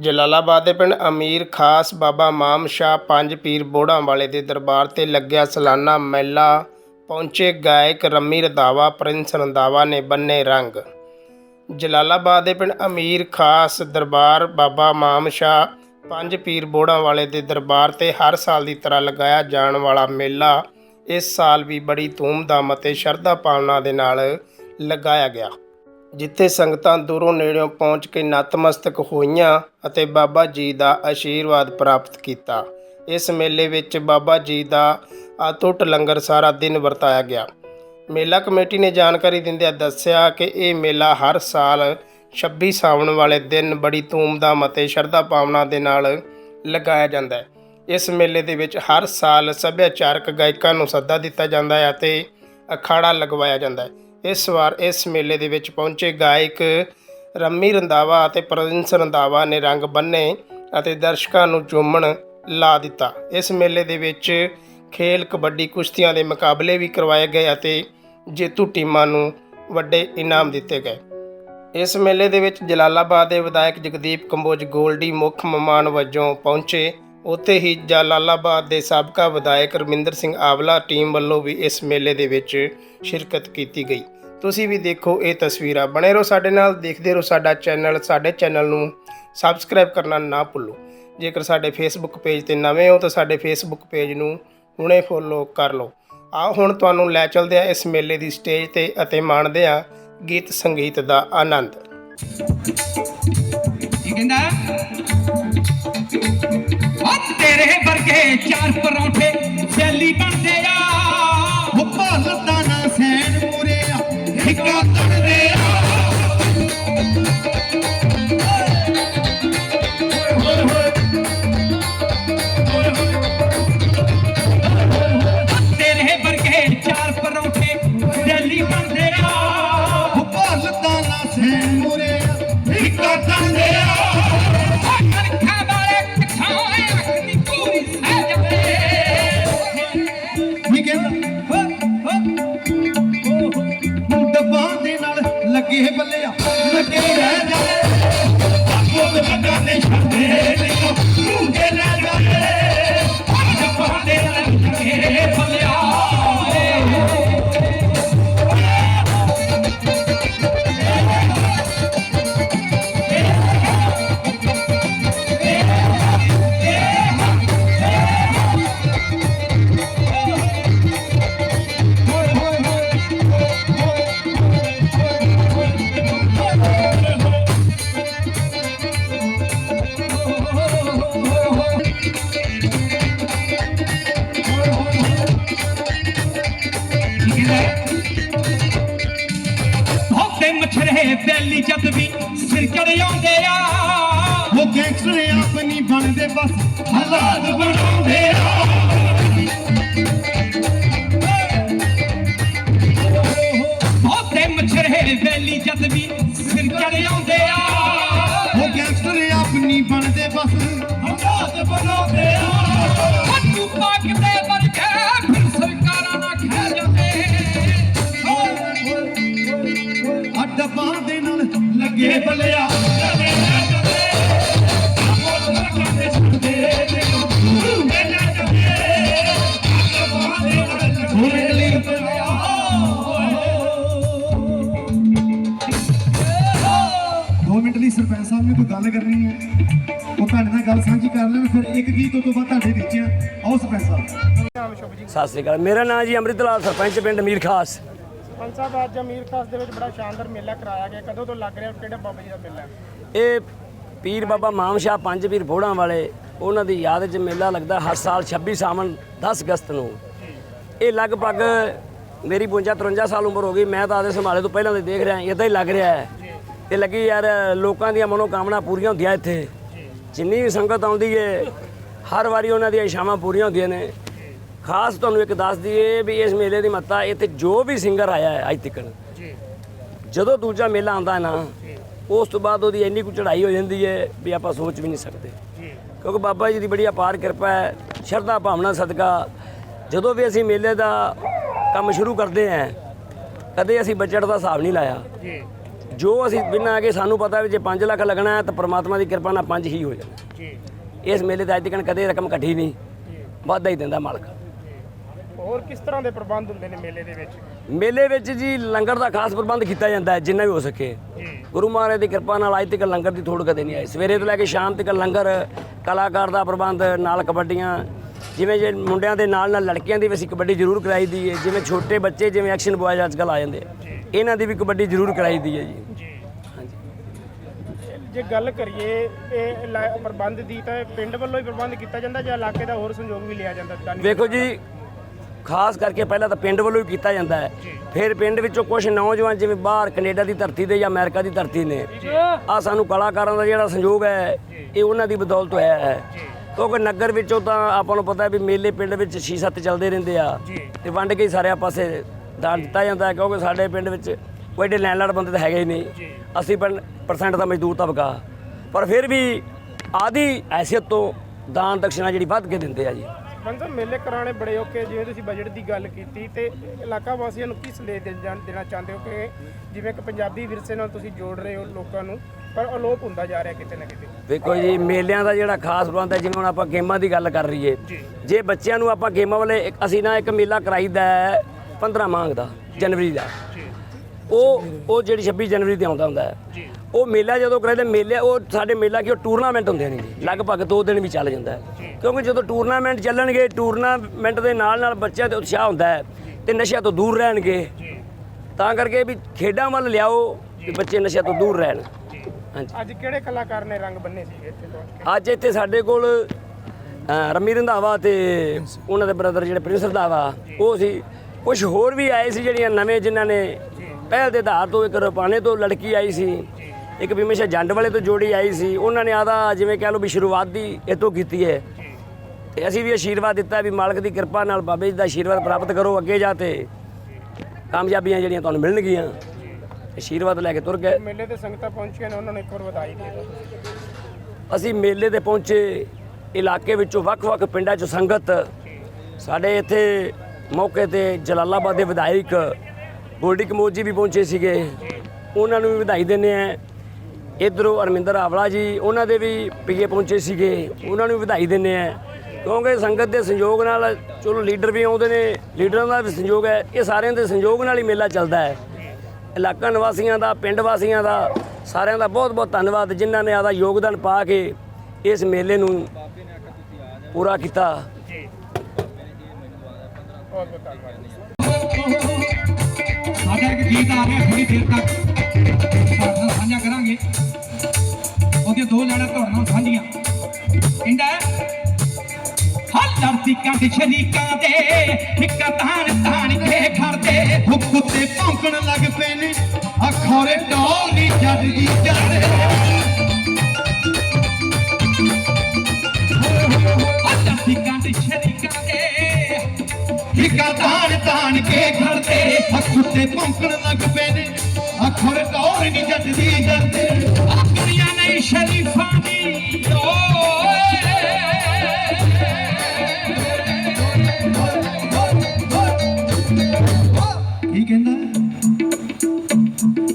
ਜਲਾਲਾਬਾਦ ਦੇ ਪਿੰਡ ਅਮੀਰ ਖਾਸ ਬਾਬਾ ਮਾਮ ਸ਼ਾਹ ਪੰਜ ਪੀਰ ਬੋੜਾਂ ਵਾਲੇ ਦੇ ਦਰਬਾਰ ਤੇ ਲੱਗਿਆ ਸਾਲਾਨਾ ਮੇਲਾ। ਪਹੁੰਚੇ ਗਾਇਕ ਰੰਮੀ ਰੰਧਾਵਾ ਪ੍ਰਿੰਸ ਰੰਧਾਵਾ ਨੇ ਬੰਨੇ ਰੰਗ। ਜਲਾਲਾਬਾਦ ਦੇ ਪਿੰਡ ਅਮੀਰ ਖਾਸ ਦਰਬਾਰ ਬਾਬਾ ਮਾਮ ਸ਼ਾਹ ਪੰਜ ਪੀਰ ਬੋੜਾਂ ਵਾਲੇ ਦੇ ਦਰਬਾਰ ਤੇ ਹਰ ਸਾਲ ਦੀ ਤਰ੍ਹਾਂ ਲਗਾਇਆ ਜਾਣ ਵਾਲਾ ਮੇਲਾ। ਇਸ ਸਾਲ ਵੀ ਬੜੀ ਧੂਮਧਾਮ ਅਤੇ ਸ਼ਰਧਾ ਭਾਵਨਾ ਦੇ ਨਾਲ ਲਗਾਇਆ ਗਿਆ। ਜਿੱਥੇ ਸੰਗਤਾਂ ਦੂਰੋਂ ਨੇੜਿਓਂ ਪਹੁੰਚ ਕੇ ਨਤਮਸਤਕ ਹੋਈਆਂ ਅਤੇ ਬਾਬਾ ਜੀ ਦਾ ਆਸ਼ੀਰਵਾਦ ਪ੍ਰਾਪਤ ਕੀਤਾ। ਇਸ ਮੇਲੇ ਵਿੱਚ ਬਾਬਾ ਜੀ ਦਾ ਅਤੁੱਟ ਲੰਗਰ ਸਾਰਾ ਦਿਨ ਵਰਤਾਇਆ ਗਿਆ। ਮੇਲਾ ਕਮੇਟੀ ਨੇ ਜਾਣਕਾਰੀ ਦਿੰਦਿਆਂ ਦੱਸਿਆ ਕਿ ਇਹ ਮੇਲਾ ਹਰ ਸਾਲ 26 ਸਾਵਣ ਵਾਲੇ ਦਿਨ ਬੜੀ ਧੂਮਧਾਮ ਅਤੇ ਸ਼ਰਧਾ ਭਾਵਨਾ ਦੇ ਨਾਲ ਲਗਾਇਆ ਜਾਂਦਾ ਹੈ। ਇਸ ਮੇਲੇ ਦੇ ਵਿੱਚ ਹਰ ਸਾਲ ਸੱਭਿਆਚਾਰਕ ਗਾਇਕਾਂ ਨੂੰ ਸੱਦਾ ਦਿੱਤਾ ਜਾਂਦਾ ਹੈ ਅਤੇ ਅਖਾੜਾ ਲਗਵਾਇਆ ਜਾਂਦਾ ਹੈ। ਇਸ ਵਾਰ ਇਸ ਮੇਲੇ ਦੇ ਵਿੱਚ ਪਹੁੰਚੇ ਗਾਇਕ ਰੰਮੀ ਰੰਧਾਵਾ ਅਤੇ ਪ੍ਰਿੰਸ ਰੰਧਾਵਾ ਨੇ ਰੰਗ ਬੰਨੇ ਅਤੇ ਦਰਸ਼ਕਾਂ ਨੂੰ ਚੁੰਮਣ ਲਾ ਦਿੱਤਾ। ਇਸ ਮੇਲੇ ਦੇ ਵਿੱਚ ਖੇਲ, ਕਬੱਡੀ, ਕੁਸ਼ਤੀਆਂ ਦੇ ਮੁਕਾਬਲੇ ਵੀ ਕਰਵਾਏ ਗਏ ਅਤੇ ਜੇਤੂ ਟੀਮਾਂ ਨੂੰ ਵੱਡੇ ਇਨਾਮ ਦਿੱਤੇ ਗਏ। ਇਸ ਮੇਲੇ ਦੇ ਵਿੱਚ ਜਲਾਲਾਬਾਦ ਦੇ ਵਿਧਾਇਕ ਜਗਦੀਪ ਕੰਬੋਜ ਗੋਲਡੀ ਮੁੱਖ ਮਹਿਮਾਨ ਵਜੋਂ ਪਹੁੰਚੇ। ਉੱਥੇ ਹੀ ਜਲਾਲਾਬਾਦ ਦੇ ਸਾਬਕਾ ਵਿਧਾਇਕ ਰਮਿੰਦਰ ਸਿੰਘ ਆਵਲਾ ਟੀਮ ਵੱਲੋਂ ਵੀ ਇਸ ਮੇਲੇ ਦੇ ਵਿੱਚ ਸ਼ਿਰਕਤ ਕੀਤੀ ਗਈ। ਤੁਸੀਂ ਵੀ ਦੇਖੋ ਇਹ ਤਸਵੀਰਾਂ। ਬਣੇ ਰਹੋ ਸਾਡੇ ਨਾਲ, ਦੇਖਦੇ ਰਹੋ ਸਾਡਾ ਚੈਨਲ। ਸਾਡੇ ਚੈਨਲ ਨੂੰ ਸਬਸਕ੍ਰਾਈਬ ਕਰਨਾ ਨਾ ਭੁੱਲੋ। ਜੇਕਰ ਸਾਡੇ ਫੇਸਬੁੱਕ ਪੇਜ ਤੇ ਨਵੇਂ ਹੋ ਤਾਂ ਸਾਡੇ ਫੇਸਬੁੱਕ ਪੇਜ ਨੂੰ ਹੁਣੇ ਫੋਲੋ ਕਰ ਲਓ। ਆਓ ਹੁਣ ਤੁਹਾਨੂੰ ਲੈ ਚੱਲਦੇ ਆ ਇਸ ਮੇਲੇ ਦੀ ਸਟੇਜ ਤੇ ਅਤੇ ਮਾਣਦੇ ਆ ਗੀਤ ਸੰਗੀਤ ਦਾ ਆਨੰਦ। ਕੀ ਕਹਿੰਦਾ? ਉਹ ਤੇਰੇ ਵਰਗੇ ਚਾਰ ਨੇ ਸਿਰ ਚੜ ਆਉਂਦੇ ਆ ਉਹ ਗੈਂਗਸਟਰ ਆਪਣੀ ਬਣਦੇ ਬਸ ਹਾਲਾਤ ਬਣਾਉਂਦੇ ਆ। ਮਛਰੇ ਬੈਲੀ ਜਦ ਵੀ ਸਿਰ ਚੜ ਆਉਂਦੇ ਆ। ਉਹ ਗੈਂਗਸਟਰ ਆਪਣੀ ਬਣਦੇ ਬਸ ਹਾਲਾਤ ਬਣਾਉਂਦੇ ਆ। ਹੱਥੂ ਪਾਕ ਦੇ ਵਰਗੇ ਫਿਰ ਸਰਕਾਰਾਂ ਨਾਲ ਖਹਿ ਜਾਂਦੇ। ਅੱਡ ਦੇ ਨਾਲ ਲੱਗੇ ਬਲਿਆ। ਲਈ ਸਰਪੰਚ ਸਾਹਿਬ ਨੇ ਕੋਈ ਗੱਲ ਕਰਨੀ ਹੈ? ਉਹ ਤੁਹਾਡੇ ਨਾਲ ਗੱਲ ਸਾਂਝੀ ਕਰ ਲੈਣ ਫਿਰ ਇੱਕ ਗੀਤ ਤੋਂ ਬਾਅਦ ਤੁਹਾਡੇ ਵਿੱਚ ਆਓ ਸਰਪੰਚ ਸਾਹਿਬ। ਸਤਿ ਸ੍ਰੀ ਅਕਾਲ ਮੇਰਾ ਨਾਮ ਜੀ ਅੰਮ੍ਰਿਤਲਾਲ ਸਰਪੰਚ ਪਿੰਡ ਮੀਰ ਖਾਸ। ਪੰਜ ਸਾਹਿਬ ਅੱਜ ਅਮੀਰ ਖਾਸ ਦੇ ਵਿੱਚ ਬੜਾ ਸ਼ਾਨਦਾਰ ਮੇਲਾ ਕਰਾਇਆ ਗਿਆ। ਕਦੋਂ ਤੋਂ ਲੱਗ ਰਿਹਾ ਕਿਹੜਾ ਬਾਬਾ ਜੀ ਦਾ ਮੇਲਾ? ਇਹ ਪੀਰ ਬਾਬਾ ਮਾਮ ਸ਼ਾਹ ਪੰਜ ਪੀਰ ਬੋੜਾਂ ਵਾਲੇ ਉਹਨਾਂ ਦੀ ਯਾਦ 'ਚ ਮੇਲਾ ਲੱਗਦਾ ਹਰ ਸਾਲ 26 ਸਾਵਣ 10 ਅਗਸਤ ਨੂੰ। ਇਹ ਲਗਭਗ ਮੇਰੀ 52 53 ਸਾਲ ਉਮਰ ਹੋ ਗਈ। ਮੈਂ ਤਾਂ ਆਦੇ ਸੰਭਾਲੇ ਤੋਂ ਪਹਿਲਾਂ ਦੇ ਦੇਖ ਰਿਹਾ ਇਦਾਂ ਹੀ ਲੱਗ ਰਿਹਾ ਹੈ। ਤੇ ਲੱਗੀ ਯਾਰ, ਲੋਕਾਂ ਦੀਆਂ ਮਨੋਕਾਮਨਾ ਪੂਰੀਆਂ ਹੁੰਦੀਆਂ ਇੱਥੇ। ਜਿੰਨੀ ਵੀ ਸੰਗਤ ਆਉਂਦੀ ਏ, ਹਰ ਵਾਰੀ ਉਹਨਾਂ ਦੀਆਂ ਇਸ਼ਾਵਾਂ ਪੂਰੀਆਂ ਹੁੰਦੀਆਂ ਨੇ। ਖਾਸ ਤੁਹਾਨੂੰ ਇੱਕ ਦੱਸ ਦਈਏ ਵੀ ਇਸ ਮੇਲੇ ਦੀ ਮੱਤਾ ਇੱਥੇ ਜੋ ਵੀ ਸਿੰਗਰ ਆਇਆ ਹੈ ਅੱਜ ਤੱਕ ਜਦੋਂ ਦੂਜਾ ਮੇਲਾ ਆਉਂਦਾ ਨਾ, ਉਸ ਤੋਂ ਬਾਅਦ ਉਹਦੀ ਇੰਨੀ ਕੁ ਚੜ੍ਹਾਈ ਹੋ ਜਾਂਦੀ ਹੈ ਵੀ ਆਪਾਂ ਸੋਚ ਵੀ ਨਹੀਂ ਸਕਦੇ। ਕਿਉਂਕਿ ਬਾਬਾ ਜੀ ਦੀ ਬੜੀ ਅਪਾਰ ਕਿਰਪਾ ਹੈ, ਸ਼ਰਧਾ, ਭਾਵਨਾ, ਸਦਕਾ। ਜਦੋਂ ਵੀ ਅਸੀਂ ਮੇਲੇ ਦਾ ਕੰਮ ਸ਼ੁਰੂ ਕਰਦੇ ਹਾਂ, ਕਦੇ ਅਸੀਂ ਬਜਟ ਦਾ ਹਿਸਾਬ ਨਹੀਂ ਲਾਇਆ। ਜੋ ਅਸੀਂ ਬਿਨਾਂ ਸਾਨੂੰ ਪਤਾ ਵੀ ਜੇ 5 ਲੱਖ ਲੱਗਣਾ ਹੈ ਤਾਂ ਪ੍ਰਮਾਤਮਾ ਦੀ ਕਿਰਪਾ ਨਾਲ 5 ਹੀ ਹੋ ਜਾਣਾ। ਜੀ। ਇਸ ਮੇਲੇ ਤੇ ਅੱਜ ਤੱਕ ਕਦੇ ਰਕਮ ਘਟੀ ਨਹੀਂ। ਵਾਧਾ ਹੀ ਦਿੰਦਾ ਮਾਲਕ। ਹੋਰ ਕਿਸ ਤਰ੍ਹਾਂ ਦੇ ਪ੍ਰਬੰਧ ਹੁੰਦੇ ਨੇ ਮੇਲੇ ਦੇ ਵਿੱਚ? ਮੇਲੇ ਵਿੱਚ ਜੀ ਲੰਗਰ ਦਾ ਖਾਸ ਪ੍ਰਬੰਧ ਕੀਤਾ ਜਾਂਦਾ ਹੈ ਜਿੰਨਾ ਵੀ ਹੋ ਸਕੇ। ਗੁਰੂ ਮਹਾਰਾਜ ਦੀ ਕਿਰਪਾ ਨਾਲ ਅੱਜ ਤੱਕ ਲੰਗਰ ਦੀ ਥੋੜ ਕਦੇ ਨਹੀਂ ਆਈ। ਸਵੇਰੇ ਤੋਂ ਲੈ ਕੇ ਸ਼ਾਮ ਤੱਕ ਲੰਗਰ ਕਲਾਕਾਰ ਦਾ ਪ੍ਰਬੰਧ ਨਾਲ ਕਬੱਡੀਆਂ ਜਿਵੇਂ ਜੇ ਮੁੰਡਿਆਂ ਦੇ ਨਾਲ ਨਾਲ ਲੜਕੀਆਂ ਦੀ ਵੀ ਅਸੀਂ ਕਬੱਡੀ ਜ਼ਰੂਰ ਕਰਾਈ ਦੀ ਹੈ ਜਿਵੇਂ ਛੋਟੇ ਬੱਚੇ ਜਿਵੇਂ ਐਕਸ਼ਨ ਬॉयਜ਼ ਅੱਜ ਕੱਲ੍ਹ ਆ ਜਾਂਦੇ ਆ। ਇਹਨਾਂ ਦੀ ਵੀ ਕਬੱਡੀ ਜ਼ਰੂਰ ਕਰਾਈ ਦੀ ਹੈ ਜੀ। ਜੀ। ਗੱਲ ਕਰੀਏ ਇਹ ਲਾ- ਪ੍ਰਬੰਧ ਦੀ ਤਾਂ ਇਹ ਪਿੰਡ ਵੱਲੋਂ ਹੀ ਪ੍ਰਬੰਧ ਕੀਤਾ ਜਾਂਦਾ ਜਾਂ ਇਲਾਕੇ ਦਾ ਹੋਰ ਸੰਯੋਗ ਵੀ ਲਿਆ ਜਾਂਦਾ? ਦਾਨੀ ਵੇਖੋ ਜੀ ਖਾਸ ਕਰਕੇ ਪਹਿਲਾਂ ਤਾਂ ਪਿੰਡ ਵੱਲੋਂ ਹੀ ਕੀਤਾ ਜਾਂਦਾ ਹੈ। ਫਿਰ ਪਿੰਡ ਵਿੱਚੋਂ ਕੁਝ ਨੌਜਵਾਨ ਜਿਵੇਂ ਬਾਹਰ ਕੈਨੇਡਾ ਦੀ ਧਰਤੀ ਤੇ ਜਾਂ ਅਮਰੀਕਾ ਦੀ ਧਰਤੀ ਨੇ ਆ ਸਾਨੂੰ ਕਲਾਕਾਰਾਂ ਦਾ ਜਿਹੜਾ ਸੰਯੋਗ ਹੈ ਇਹ ਉਹਨਾਂ ਦੀ ਬਦੌਲਤ ਹੋਇਆ ਹੈ। ਕਿਉਂਕਿ ਨਗਰ ਵਿੱਚੋਂ ਤਾਂ ਆਪਾਂ ਨੂੰ ਪਤਾ ਹੈ ਵੀ ਮੇਲੇ ਪਿੰਡ ਵਿੱਚ 6-7 ਚੱਲਦੇ ਰਹਿੰਦੇ ਆ। ਤੇ ਵੰਡ ਕੇ ਹੀ ਸਾਰੇ ਪਾਸੇ ਦਾਨ ਦਿੱਤਾ ਜਾਂਦਾ ਕਿਉਂਕਿ ਸਾਡੇ ਪਿੰਡ ਵਿੱਚ ਕੋਈ ਏਡੇ ਲੈਂਡਲਾਰਡ ਬੰਦੇ ਤਾਂ ਹੈਗੇ ਹੀ ਨਹੀਂ। 80% ਦਾ ਮਜ਼ਦੂਰ ਤਬਕਾ। ਪਰ ਫਿਰ ਵੀ ਆਦੀ ਹੈਸੀਅਤ ਤੋਂ ਦਾਨ ਦਕਸ਼ਨਾ ਜਿਹੜੀ ਵੱਧ ਕੇ ਦਿੰਦੇ ਆ ਜੀ। ਬੰਦਾ ਮੇਲੇ ਕਰਾਣੇ ਬੜੇ ਔਖੇ ਜਿਵੇਂ ਤੁਸੀਂ ਬਜਟ ਦੀ ਗੱਲ ਕੀਤੀ ਤੇ ਇਲਾਕਾ ਵਾਸੀਆਂ ਨੂੰ ਕੀ ਜਾਣ- ਦੇਣਾ ਚਾਹੁੰਦੇ ਹੋ ਕਿ ਜਿਵੇਂ ਕਿ ਪੰਜਾਬੀ ਵਿਰਸੇ ਨਾਲ ਤੁਸੀਂ ਜੋੜ ਰਹੇ ਹੋ ਲੋਕਾਂ ਨੂੰ ਪਰ ਅਲੋਪ ਹੁੰਦਾ ਜਾ ਰਿਹਾ ਕਿਤੇ ਨਾ ਕਿਤੇ? ਵੇਖੋ ਜੀ ਮੇਲਿਆਂ ਦਾ ਜਿਹੜਾ ਖਾਸ ਪ੍ਰਬੰਧ ਹੈ ਜਿਵੇਂ ਹੁਣ ਆਪਾਂ ਗੇਮਾਂ ਦੀ ਗੱਲ ਕਰ ਰਹੀਏ ਜੇ। ਬੱਚਿਆਂ ਨੂੰ ਆਪਾਂ ਗੇਮਾਂ ਵਾਲੇ ਅਸੀਂ ਨਾ ਇੱਕ ਮੇਲਾ ਕਰਾਈਦਾ ਹੈ 15 ਮਾਂਗ ਦਾ ਜਨਵਰੀ ਦਾ। ਉਹ ਉਹ ਜਿਹੜੀ 26 ਜਨਵਰੀ ਤੇ ਆਉਂਦਾ ਹੁੰਦਾ ਹੈ। ਉਹ ਮੇਲਾ ਜਦੋਂ ਕਰਾਈਦਾ ਮੇਲੇ ਉਹ ਸਾਡੇ ਮੇਲਾ ਕੀ ਉਹ ਟੂਰਨਾਮੈਂਟ ਹੁੰਦੇ ਨੇ ਜੀ। ਲਗਭਗ 2 ਦਿਨ ਵੀ ਚੱਲ ਜਾਂਦਾ ਹੈ। ਕਿਉਂਕਿ ਜਦੋਂ ਟੂਰਨਾਮੈਂਟ ਚੱਲਣਗੇ ਟੂਰਨਾਮੈਂਟ ਦੇ ਨਾਲ ਨਾਲ ਬੱਚਿਆਂ ਤੇ ਉਤਸ਼ਾਹ ਹੁੰਦਾ ਹੈ ਤੇ ਨਸ਼ਿਆਂ ਤੋਂ ਦੂਰ ਰਹਿਣਗੇ। ਤਾਂ ਕਰਕੇ ਵੀ ਖੇਡਾਂ ਵੱਲ ਲਿਆਓ ਵੀ ਬੱਚੇ ਨਸ਼ਿਆਂ ਤੋਂ ਦੂਰ ਰਹਿਣ। ਹਾਂਜੀ। ਅੱਜ ਕਿਹੜੇ ਕਲਾਕਾਰ ਨੇ ਰੰਗ ਬੰਨੇ ਸੀਗੇ ਇੱਥੇ ਅੱਜ ਇੱਥੇ ਸਾਡੇ ਕੋਲ ਰੰਮੀ ਰੰਧਾਵਾ ਤੇ ਉਹਨਾਂ ਦੇ ਬ੍ਰਦਰ ਜਿਹੜੇ ਪ੍ਰਿੰਸ ਰੰਧਾਵਾ ਉਹ ਸੀ। ਕੁਝ ਹੋਰ ਵੀ ਆਏ ਸੀ ਜਿਹੜੀਆਂ ਨਵੇਂ ਜਿਨ੍ਹਾਂ ਨੇ ਪਹਿਲ ਦੇ ਆਧਾਰ ਤੋਂ ਇੱਕ ਰੁਪਾਣੇ ਤੋਂ ਲੜਕੀ ਆਈ ਸੀ। ਇੱਕ ਬਿਮੇਸ਼ਾ ਜੰਡ ਵਾਲੇ ਤੋਂ ਜੋੜੀ ਆਈ ਸੀ। ਉਹਨਾਂ ਨੇ ਆਦਾ ਜਿਵੇਂ ਕਹਿ ਲਓ ਵੀ ਸ਼ੁਰੂਆਤ ਦੀ ਇਤੋਂ ਕੀਤੀ ਹੈ। ਤੇ ਅਸੀਂ ਵੀ ਆਸ਼ੀਰਵਾਦ ਦਿੱਤਾ ਵੀ ਮਾਲਕ ਦੀ ਕਿਰਪਾ ਨਾਲ ਬਾਬੇ ਜੀ ਦਾ ਆਸ਼ੀਰਵਾਦ ਪ੍ਰਾਪਤ ਕਰੋ ਅੱਗੇ ਜਾ ਤੇ ਕਾਮਯਾਬੀਆਂ ਜਿਹੜੀਆਂ ਤੁਹਾਨੂੰ ਮਿਲਣਗੀਆਂ। ਆਸ਼ੀਰਵਾਦ ਲੈ ਕੇ ਤੁਰ ਗਏ। ਮੇਲੇ ਤੇ ਸੰਗਤਾਂ ਪਹੁੰਚੀਆਂ ਨੇ ਉਹਨਾਂ ਨੂੰ ਇੱਕ ਵਾਰ ਵਧਾਈ ਦੇ ਦਿਓ। ਅਸੀਂ ਮੇਲੇ ਤੇ ਪਹੁੰਚੇ ਇਲਾਕੇ ਵਿੱਚੋਂ ਵੱਖ-ਵੱਖ ਪਿੰਡਾਂ 'ਚੋਂ ਸੰਗਤ। ਸਾਡੇ ਇੱਥੇ ਮੌਕੇ ਤੇ ਜਲਾਲਾਬਾਦ ਦੇ ਵਿਧਾਇਕ ਗੋਲਡੀ ਕਮੋਦ ਜੀ ਵੀ ਪਹੁੰਚੇ ਸੀਗੇ। ਉਹਨਾਂ ਨੂੰ ਵੀ ਵਧਾਈ ਦਿੰਦੇ ਆ ਇਧਰੋਂ ਅਰਮਿੰਦਰ ਆਵਲਾ ਜੀ ਉਹਨਾਂ ਦੇ ਵੀ ਪੀਏ ਪਹੁੰਚੇ ਸੀਗੇ। ਉਹਨਾਂ ਨੂੰ ਵੀ ਵਧਾਈ ਦਿੰਦੇ ਆ ਕਿਉਂਕਿ ਸੰਗਤ ਦੇ ਸੰਯੋਗ ਨਾਲ ਚਲੋ ਲੀਡਰ ਵੀ ਆਉਂਦੇ ਨੇ। ਲੀਡਰਾਂ ਦਾ ਵੀ ਸੰਯੋਗ ਹੈ। ਇਹ ਸਾਰਿਆਂ ਦੇ ਸੰਯੋਗ ਨਾਲ ਹੀ ਮੇਲਾ ਚੱਲਦਾ ਹੈ। ਇਲਾਕਾ ਨਿਵਾਸੀਆਂ ਦਾ ਪਿੰਡ ਵਾਸੀਆਂ ਦਾ ਸਾਰਿਆਂ ਦਾ ਬਹੁਤ ਬਹੁਤ ਧੰਨਵਾਦ। ਜਿਨ੍ਹਾਂ ਨੇ ਆਦਾ ਯੋਗਦਾਨ ਪਾ ਕੇ ਇਸ ਮੇਲੇ ਨੂੰ ਪੂਰਾ ਕੀਤਾ। ਬਹੁਤ ਬਹੁਤ ਧੰਨਵਾਦ। ਗੀਤ ਆ ਰਿਹਾ ਥੋੜੀ ਦੇਰ ਤੱਕ। ਤੁਹਾਡੇ ਨਾਲ ਸਾਂਝਾ ਕਰਾਂਗੇ। ਉਹਦੇ ਦੋ ਲੈਣਾ ਤੁਹਾਡੇ ਨਾਲ ਸਾਂਝੀਆਂ। ਕਹਿੰਦਾ ਹੱਲ ਲੜਦੀ ਕੰਡ ਸ਼ਰੀਕਾਂ ਦੇ ਨਿੱਕਾ ਤਾਣ ਤਾਣ ਕੇ ਖੜਦੇ ਹੁੱਕ ਉੱਤੇ ਭੌਂਕਣ ਲੱਗ ਪਏ ਨੇ। ਅਖੋਰੇ ਡੋਲ ਨਹੀਂ ਜੱਜਦੀ ਜਾਂਦੇ ਹੱਲ ਖੜਦੇ ਉੱਤੇ ਭੌਂਕਣ ਲੱਗ ਪਏ ਨੇ। ਅਖੋਰੇ ਡੋਲ ਨਹੀਂ ਜੱਜਦੀ ਜਾਂਦੇ। ਆ ਦੁਨੀਆ ਨਹੀਂ ਸ਼ਰੀਫਾਂ ਦੀ ਕੀ ਕਹਿੰਦਾ?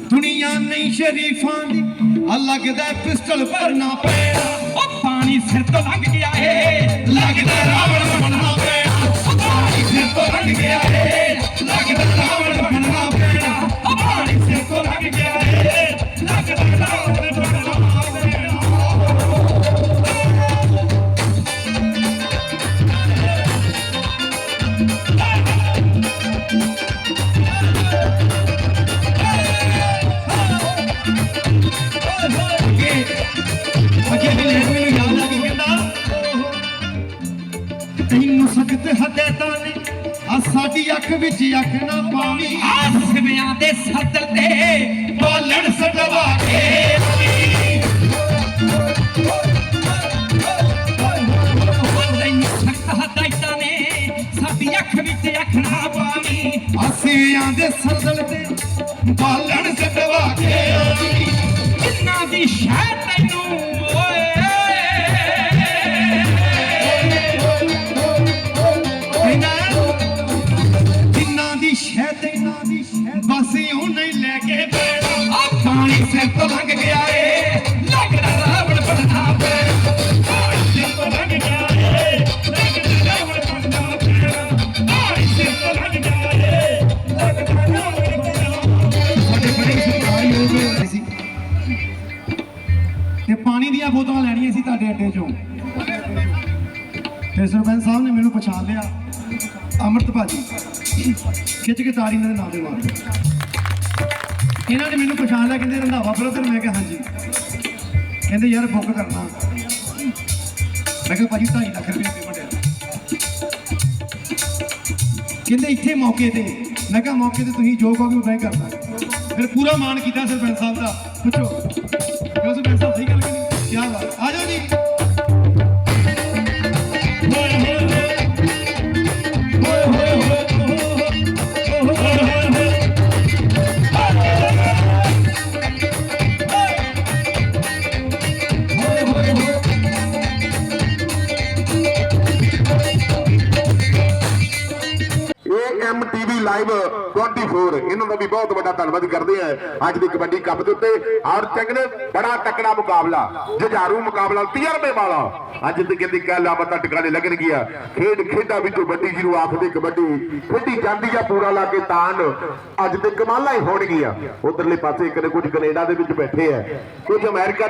ਦੁਨੀਆ ਨਹੀਂ ਸ਼ਰੀਫਾਂ ਦੀ। ਆ ਲੱਗਦਾ ਪਿਸਟਲ ਭਰਨਾ ਪੈਣਾ। ਉਹ ਪਾਣੀ ਸਿਰ ਤੋਂ ਲੰਘ ਗਿਆ ਏ। ਲੱਗਦਾ ਰਾਵਣ ਬਣਨਾ ਪੈਣਾ। ਪਾਣੀ ਸਿਰ ਤੋਂ ਲੰਘ ਗਿਆ ਏ। ਤੈਨੂੰ ਸਖਤ ਹਦਾਇਤਾਂ ਨੇ ਆ ਸਾਡੀ ਅੱਖ ਵਿੱਚ ਅੱਖ ਨਾ ਪਾਵੀ ਆ ਸਿਵਿਆਂ ਦੇ ਸੱਦਰ ਤੇ ਬੋਲਣ ਸਟਵਾ ਕੇ ਤੈਨੂੰ ਸਖਤ ਹਦਾਇਤਾਂ ਨੇ ਸਾਡੀ ਅੱਖ ਵਿੱਚ ਅੱਖ ਨਾ ਪਾਵੀ ਆ ਸਿਵਿਆਂ ਦੇ ਤੇ ਬੋਲਣ ਸਟਵਾ ਕੇ ਜਿੰਨਾ ਦੀ ਸ਼ਹਿ ਤੋਂ ਲੰਘ ਗਿਆ ਏ। ਲੱਗਦਾ ਰਾਵਣ ਬਣਨਾ ਪੈਣਾ ਹਾਏ ਲੰਘ ਗਿਆ ਏ। ਲੱਗਦਾ ਰਾਵਣ ਬਣਨਾ ਪੈਣਾ ਹਾਏ ਲੰਘ ਗਿਆ ਏ। ਲੱਗਦਾ ਰਾਵਣ ਬਣਨਾ ਸਾਡੇ ਬੜੇ ਸਤਿਕਾਰਯੋਗ ਸੀ ਤੇ ਪਾਣੀ ਦੀਆਂ ਬੋਤਲਾਂ ਲੈਣੀਆਂ ਸੀ ਤੁਹਾਡੇ ਅੱਡੇ ਚੋਂ। ਤੇ ਸਰਪੰਚ ਸਾਹਿਬ ਨੇ ਮੈਨੂੰ ਪਛਾਣ ਲਿਆ। ਅਮਰਤ ਭਾਜੀ। ਖਿੱਚ ਕੇ ਤਾੜੀ ਇਹਨਾਂ ਦੇ ਨਾਮ ਦੇ ਮਾਰ ਇਹਨਾਂ ਨੇ ਮੈਨੂੰ ਪਛਾਣ ਲਿਆ, ਕਹਿੰਦੇ ਰੰਧਾਵਾ ਬ੍ਰਦਰ ਮੈਂ ਕਿਹਾ ਹਾਂਜੀ। ਕਹਿੰਦੇ ਯਾਰ ਬੁੱਕ ਕਰਨਾ। ਮੈਂ ਕਿਹਾ ਭਾਜੀ 2.5 ਲੱਖ ਰੁਪਏ ਪੇਮੈਂਟ ਕਹਿੰਦੇ ਇੱਥੇ ਮੌਕੇ ਤੇ। ਮੈਂ ਕਿਹਾ ਮੌਕੇ ਤੇ ਤੁਸੀਂ ਜੋ ਕਹੋਗੇ ਉਦਾਂ ਹੀ ਕਰਨਾ। ਫਿਰ ਪੂਰਾ ਮਾਣ ਕੀਤਾ ਸਰਪੰਚ ਸਾਹਿਬ ਦਾ। ਪੁੱਛੋ। ਕਿਉਂ ਸਰਪੰਚ ਸਾਹਿਬ ਸਹੀ ਟੀਵੀ ਲਾਈਵ 24 ਇਹਨਾਂ ਦਾ ਵੀ ਬਹੁਤ ਵੱਡਾ ਧੰਨਵਾਦ ਕਰਦੇ ਆ ਅੱਜ ਦੀ ਕਬੱਡੀ ਕੱਪ ਦੇ ਉੱਤੇ ਔਰ ਚੰਗਨੇ ਬੜਾ ਤਕੜਾ ਮੁਕਾਬਲਾ, ਜੁਝਾਰੂ ਮੁਕਾਬਲਾ, ਤਜਰਬੇ ਵਾਲਾ। ਅੱਜ ਤੇ ਕਹਿੰਦੀ ਕਹਿ ਲਾਪਤਾ ਟਿਕਾਣੇ ਲੱਗਣ ਗਿਆ ਖੇਡ ਖੇਡਾਂ ਵਿੱਚੋਂ ਵੱਡੀ ਜਿਹਨੂੰ ਆਖਦੇ ਕਬੱਡੀ। ਖੇਡੀ ਜਾਂਦੀ ਆ ਪੂਰਾ ਲਾ ਕੇ ਤਾਨ ਅੱਜ ਤੇ ਕਮਾਲਾਂ ਹੀ ਹੋਣਗੀਆਂ। ਉਧਰਲੇ ਪਾਸੇ ਇੱਕ ਨੇ ਕੁਝ ਕੈਨੇਡਾ ਦੇ ਵਿੱਚ ਬੈਠੇ ਆ। ਕੁਝ ਅਮਰੀਕਾ